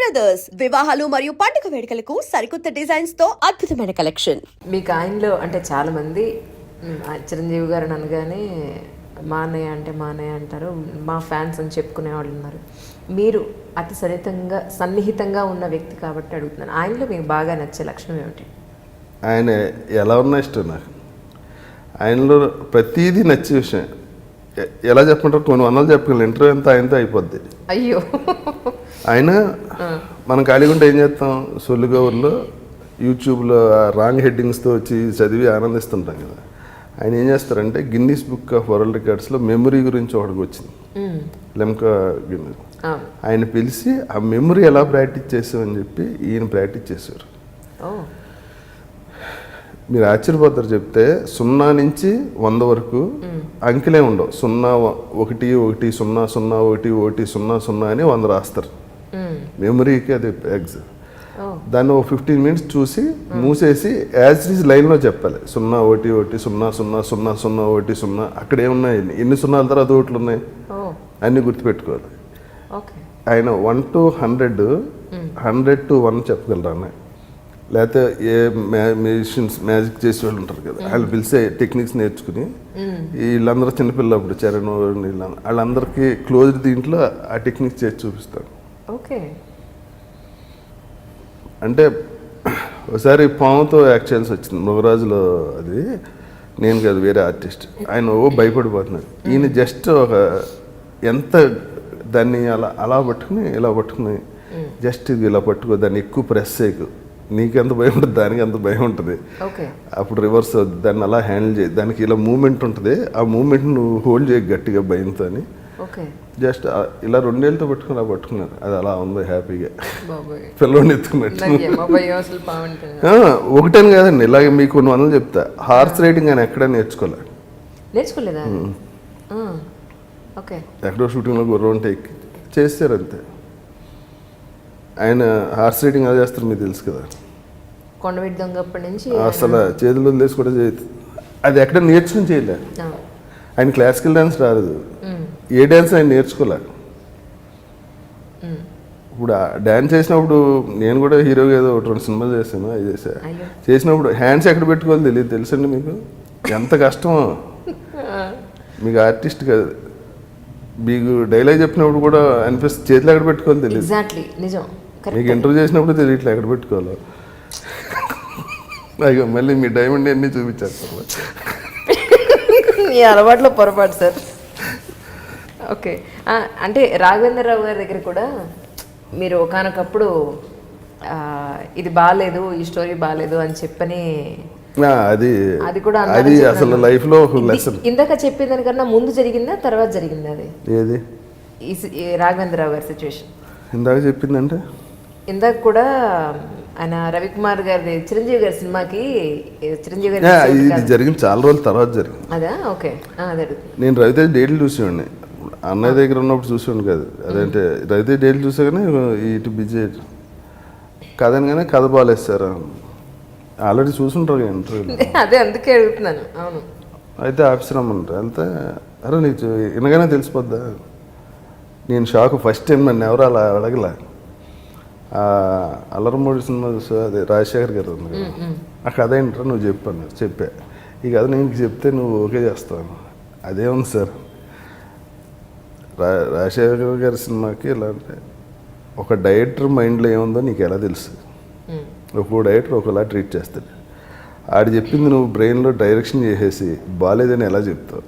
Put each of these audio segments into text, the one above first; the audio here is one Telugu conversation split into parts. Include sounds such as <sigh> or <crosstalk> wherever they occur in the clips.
బ్రదర్స్ వివాహాలు మరియు పండుగ వేడుకలకు సరికొత్త డిజైన్స్తో అద్భుతమైన కలెక్షన్ మీకు ఆయనలో అంటే చాలా మంది చిరంజీవి గారిని అనగానే మా అన్నయ్య అంటే మా అన్నయ్య అంటారు మా ఫ్యాన్స్ అని చెప్పుకునే వాళ్ళు ఉన్నారు. మీరు అతి సన్నిహితంగా సన్నిహితంగా ఉన్న వ్యక్తి కాబట్టి అడుగుతున్నాను. ఆయనలో మీకు బాగా నచ్చే లక్షణం ఏమిటి? ఆయన ఎలా ఉన్నా ఇష్టం నాకు. ఆయనలో ప్రతిదీ నచ్చే విషయం. ఎలా చెప్పమంటారు? కొన్ని వందలు చెప్పగలను. ఇంటర్వ్యూ అంతా ఆయనతో అయిపోద్ది. అయ్యో. ఆయన మనం ఖాళీగా ఉంటే ఏం చేస్తాం? సొల్లుగౌర్లో యూట్యూబ్లో రాంగ్ హెడ్డింగ్స్తో వచ్చి చదివి ఆనందిస్తుంటాం కదా. ఆయన ఏం చేస్తారంటే గిన్నీస్ బుక్ ఆఫ్ వరల్డ్ రికార్డ్స్లో మెమరీ గురించి ఒకటికి వచ్చింది. Limca Guinness. ఆయన పిలిచి ఆ మెమరీ ఎలా ప్రాక్టీస్ చేసామని చెప్పి ఈయన ప్రాక్టీస్ చేశారు. మీరు ఆశ్చర్యపోతారు చెప్తే సున్నా నుంచి వంద వరకు అంకెలే ఉండవు. సున్నా ఒకటి ఒకటి సున్నా సున్నా ఒకటి ఒకటి సున్నా సున్నా అని వంద రాస్తారు. మెమరీకి అది ఎగ్స్ ఓ. దాన్ని ఒక ఫిఫ్టీన్ మినిట్స్ చూసి మూసేసి యాజ్ ఇస్ లైన్లో చెప్పాలి. సున్నా ఒకటి ఒకటి సున్నా సున్నా సున్నా సున్నా ఒకటి సున్నా. అక్కడ ఏమున్నాయి? ఎన్ని సున్నాల తర్వాత ఒకట్లు ఉన్నాయి? అన్నీ గుర్తుపెట్టుకోవాలి. ఆయన one two hundred hundred two one చెప్పగలరా లేకపోతే ఏ మ్యూజిషియన్స్ మ్యాజిక్ చేసే వాళ్ళు ఉంటారు కదా వాళ్ళు పిలిచే టెక్నిక్స్ నేర్చుకుని వీళ్ళందరూ చిన్నపిల్లలు అప్పుడు చరణ్ వీళ్ళ వాళ్ళందరికీ క్లోజ్ దీంట్లో ఆ టెక్నిక్స్ చేసి చూపిస్తాడు ఓకే. అంటే ఒకసారి పాముతో యాక్ట్ చేయాల్సి వచ్చింది. మృగరాజులో అది. నేను కాదు వేరే ఆర్టిస్ట్. ఆయన ఓ భయపడిపోతున్నాడు. ఈయన జస్ట్ ఒక ఎంత దాన్ని అలా అలా పట్టుకుని ఇలా పట్టుకుని జస్ట్ ఇది ఇలా పట్టుకో దాన్ని ఎక్కువ ప్రెస్ చేయకు. నీకెంత భయం ఉంటుంది దానికి ఎంత భయం ఉంటుంది. అప్పుడు రివర్స్ అవుద్ది దాన్ని అలా హ్యాండిల్ చేయి. దానికి ఇలా మూమెంట్ ఉంటుంది. ఆ మూమెంట్ నువ్వు హోల్డ్ చేయ గట్టిగా భయంతో అని. జస్ట్ ఇలా రెండేళ్ళతో పట్టుకుని అలా పట్టుకున్నారు అది అలా ఉంది హ్యాపీగా. బాబోయ్. పిల్లోని ఎత్తుకున్నట్టు. ఒకటని కాదండి ఇలాగే మీకు కొన్ని వందలు చెప్తా. హార్స్ రైడింగ్ అని ఎక్కడ నేర్చుకోలే. నేర్చుకోలేదా? ఎక్కడో షూటింగ్లో గుర్రం ఉంటే చేస్తారు అంతే. ఆయన హార్స్ రైడింగ్ ఎలా చేస్తారు మీకు తెలుసు కదా. కొండవీటి నుంచి అసలు చేతులు వదిలేసి కూడా చేయదు. అది ఎక్కడ నేర్చుకుని చేయలే. ఆయన క్లాసికల్ డ్యాన్స్ రాదు ఏ డ్యాన్స్ ఆయన నేర్చుకోలే. మ్. ఇప్పుడు డ్యాన్స్ చేసినప్పుడు నేను కూడా హీరోగా ఏదో ఒకటి రెండు సినిమాలు చేశాను అది చేసా చేసినప్పుడు హ్యాండ్స్ ఎక్కడ పెట్టుకోవాలి తెలియదు తెలుసండి మీకు? ఎంత కష్టమో. <laughs> మీకు ఆర్టిస్ట్ కాదు మీకు డైలాగ్ చెప్పినప్పుడు కూడా అనిపిస్తుంది చేతిలో ఎక్కడ పెట్టుకోవాలి తెలియదు. ఎగ్జాక్ట్లీ నిజం. మీకు ఇంటర్వ్యూ చేసినప్పుడు తెలియట్లే ఎక్కడ పెట్టుకోవాలో. <laughs> అయ్యో మళ్ళీ మీ డైమండ్ అన్నీ చూపించేస్తారు ఈ అలవాట్లో పొరపాటు సార్. ఓకే. అంటే రాఘవేంద్రరావు గారి దగ్గర కూడా మీరు ఒకనొకప్పుడు ఇది బాగాలేదు ఈ స్టోరీ బాగాలేదు అని చెప్పని అది అది కూడా అది. అసలు ఒక ఇది- లెసన్ ఇందాక చెప్పిన దానికన్నా ముందు జరిగిందా తర్వాత జరిగిందా అది? ఏది? రాఘవేంద్రరావు గారి సిచ్యువేషన్ ఇందాక చెప్పిందంటే? ఇందాక కూడా ఆయన రవికుమార్ గారి చిరంజీవి గారి సినిమాకి చిరంజీవి గారి ఇది. జరిగింది చాలా రోజుల తర్వాత జరిగింది. అదా? ఓకే. అదే. నేను రవితేజ్ డైలీ చూసేవాడిని. అన్నయ్య దగ్గర ఉన్నప్పుడు చూసేవాడిని కాదు. అదంటే రవితేజ్ డైలీ చూసాగానే ఇటు బిజీ కథని కానీ కథ బాగాలేదు సార్ ఆల్రెడీ చూసుంటారు ఇంటర్వ్యూలో <laughs> అదే అందుకే అడుగుతున్నాను. అవును. అయితే ఆఫీస్ రమ్మంటారు? వెళ్తే అరే నీకు వినగానే తెలిసిపోద్దా? నేను షాక్ ఫస్ట్ టైం నన్ను ఎవరు అలా అడగలే. అల్లరమూడి సినిమా చూసా అదే రాజశేఖర్ గారు ఉంది కదా. ఆ కథ ఏంటో నువ్వు చెప్పు అన్నారు చెప్పా. ఈ కథ నేను చెప్తే నువ్వు ఓకే చేస్తాను అదే ఉంది సార్. రా రాజశేఖర్ గారి సినిమాకి ఎలా అంటే ఒక డైరెక్టర్ మైండ్లో ఏముందో నీకు ఎలా తెలుసు. ఒక్కో డైరెక్టర్ ఒకలా ట్రీట్ చేస్తాడు. ఆడు చెప్పింది నువ్వు బ్రెయిన్లో డైరెక్షన్ చేసేసి బాగాలేదని ఎలా చెప్తావు?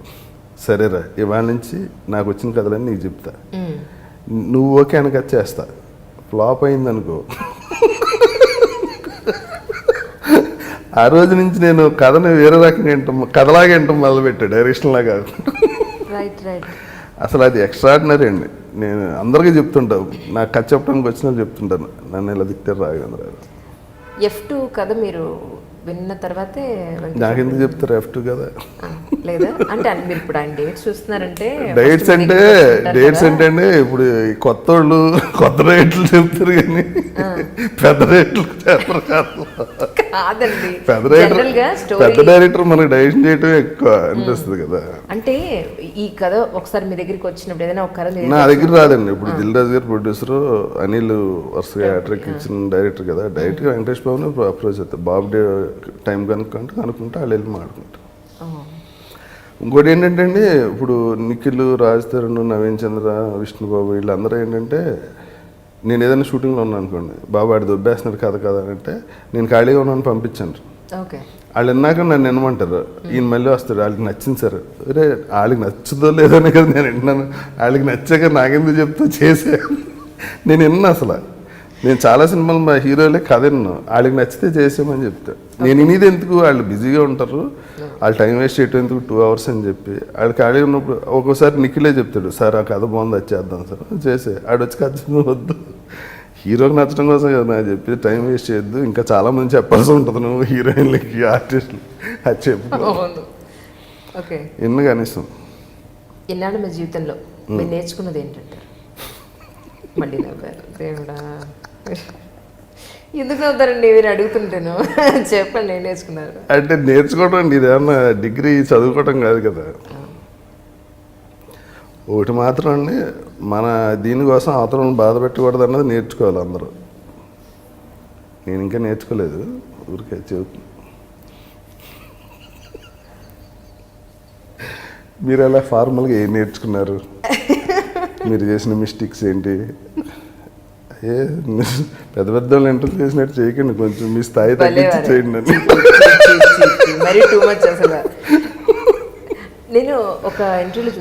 సరేరా ఇవాళ నుంచి నాకు వచ్చిన కథలన్నీ నీకు చెప్తా. నువ్వు ఓకే అనక చేస్తా. ఫ్లాప్ అయిందనుకో. ఆ రోజు నుంచి నేను కథను వేరే రకంగా వింటాం కథలాగా వింటాం మొదలుపెట్టా డైరెక్షన్ లాగా రైట్ రైట్. అసలు అది ఎక్స్ట్రాడినరీ అండి. నేను అందరికీ చెప్తుంటా. నాకు కథ చెప్పడానికి వచ్చిన చెప్తుంటాను నన్ను ఇలా దిక్తారు రాఘవేంద్ర ఎఫ్ టూ కథ మీరు విన్న తర్వాతే వెంకటేశ్వర నాకెందుకు చెప్తారు ఎఫ్ టూ కదా లేదా? అంటే మీరు ఇప్పుడు ఆయన డేట్స్ చూస్తున్నారంటే డేట్స్ అంటే డేట్స్ అండి ఇప్పుడు కొత్త వాళ్ళు కొత్త రేట్లు చెప్తారు కానీ పెద్ద రేట్లు చెప్పరు కాదు. పెద్ద డైరెక్టర్ పెద్ద డైరెక్టర్ మనకి డైరెక్షన్ చేయటం ఎక్కువ అనిపిస్తుంది కదా. అంటే ఈ కథ ఒకసారి మీ దగ్గరికి వచ్చినప్పుడు ఏదైనా ఒక కథ నా దగ్గర రాదండి. ఇప్పుడు దిల్ రాజు గారు ప్రొడ్యూసర్ అనిల్ వరుసగా హ్యాట్రిక్ ఇచ్చిన డైరెక్టర్ కదా. డైరెక్ట్గా వెంకటేష్ బాబుని అప్రోచ్ అవుతారు బాబు డే టైం కనుక్కుంటే కనుక్కుంటే వాళ్ళు వెళ్ళి మాట్లాడుకుంటారు ఓ, ఇంకోటి ఏంటంటే అండి ఇప్పుడు నిఖిల్ రాజ్ తరుణ్ నవీన్ చంద్ర విష్ణుబాబు వీళ్ళందరూ ఏంటంటే నేను ఏదైనా షూటింగ్లో ఉన్నాను అనుకోండి బాబు ఆడు దొబ్బేస్తున్నాడు కథ కదా అంటే నేను ఖాళీగా ఉన్నాను పంపించాను. ఓకే. వాళ్ళు విన్నాక నన్ను వినమంటారు ఈయన మళ్ళీ వస్తాడు వాళ్ళకి నచ్చింది సార్. అరే వాళ్ళకి నచ్చుదో లేదనే కదా నేను వింటున్నాను. వాళ్ళకి నచ్చాక నాకెందుకు చెప్తా చేసే. నేను విన్నా అసలు. నేను చాలా సినిమాలు మా హీరోలే కథ విన్నాను. వాళ్ళకి నచ్చితే చేసామని చెప్తా. నేను వినేది ఎందుకు? వాళ్ళు బిజీగా ఉంటారు. వాళ్ళు టైం వేస్ట్ చేయటం ఎందుకు టూ అవర్స్ అని చెప్పి. వాళ్ళు ఖాళీ ఉన్నప్పుడు ఒక్కోసారి నిఖిలే చెప్తాడు సార్ ఆ కథ బాగుంది అది చేద్దాం సార్. చేసే. ఆడు వచ్చి కథ వద్దు. హీరోకి నచ్చడం కోసం కదా నాకు చెప్పి టైం వేస్ట్ చేయొద్దు ఇంకా చాలా మంది చెప్పాల్సి ఉంటుంది నువ్వు హీరోయిన్లకి ఆర్టిస్టులు అది చెప్పు ఎన్ని కనీసం? ఇన్నాళ్ళు మీ జీవితంలో మీరు నేర్చుకున్నది ఏంటంటారు? మళ్ళీ నవ్వారు దేవుడా. ఎందుకు అవుతారండి మీరు అడుగుతుంటాను. చెప్పండి ఏం నేర్చుకున్నారు అంటే నేర్చుకోవడం అండి ఇదేమన్నా డిగ్రీ చదువుకోవడం కాదు కదా. ఒకటి మాత్రం అండి మన దీనికోసం అవతలను బాధ పెట్టకూడదు అన్నది నేర్చుకోవాలి అందరూ. నేను ఇంకా నేర్చుకోలేదు ఊరికే చెబుతున్నా. మీరు అలా ఫార్మల్గా ఏం నేర్చుకున్నారు? మీరు చేసిన మిస్టేక్స్ ఏంటి? ఏ పెద్ద పెద్ద వాళ్ళు ఇంటర్వ్యూ చేసినట్టు చేయకండి కొంచెం మీ స్థాయి తగ్గించి. చేయండి అని మరీ టూ మచ్ అసలు నేను ఒక ఇంటర్వ్యూలో